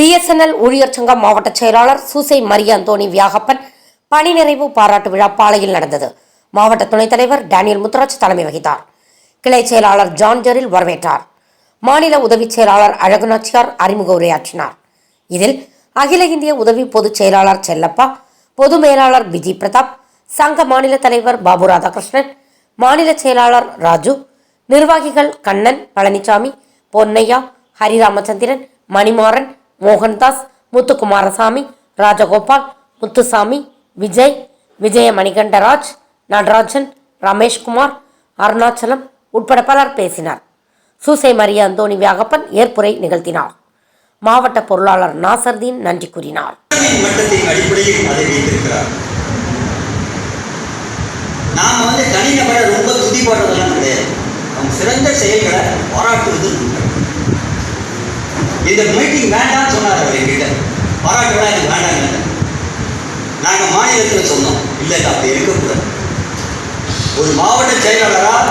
BSNL ஊழியர் சங்க மாவட்ட செயலாளர் சூசை மரியாந்தோனி வியாகப்பன் பணி நிறைவு பாராட்டு விழா பாளையில் நடந்தது. மாவட்ட துணைத் தலைவர் டேனியல் முத்துராஜ் தலைமை வகித்தார். கிளை செயலாளர் ஜான் ஜெரில் வரவேற்றார். மாநில உதவிச் செயலாளர் அழகுநாச்சியார் அறிமுக உரையாற்றினார். இதில் அகில இந்திய உதவி பொதுச் செயலாளர் செல்லப்பா பொது மேலாளர் விஜய் பிரதாப் சங்க மாநில தலைவர் பாபு ராதாகிருஷ்ணன் மாநில செயலாளர் ராஜு நிர்வாகிகள் கண்ணன் பழனிசாமி பொன்னையா ஹரிராமச்சந்திரன் மணிமாறன் மோகன்தாஸ் முத்துக்குமாரசாமி ராஜகோபால் முத்துசாமி விஜய் விஜய மணிகண்டராஜ் நடராஜன் ரமேஷ்குமார் அருணாச்சலம் உட்பட பலர் பேசினார். சூசை மரிய அந்தோணி வியாகப்பன் ஏற்புரை நிகழ்த்தினார். மாவட்ட பொருளாளர் நாசர்தீன் நன்றி கூறினார். நாம வந்து தனிநபரை ரொம்ப துதி போடுறதெல்லாம் கிடையாது. அவங்க சிறந்த செயல்களை இந்த மீட்டிங் வேண்டாம்னு சொன்னார் அவர் என்கிட்ட. பாராட்டுலாம் எனக்கு வேண்டாங்க நாங்கள் மாநிலத்தில் சொன்னோம். இல்லை இது அப்படி இருக்கக்கூடாது. ஒரு மாவட்ட செயலாளராக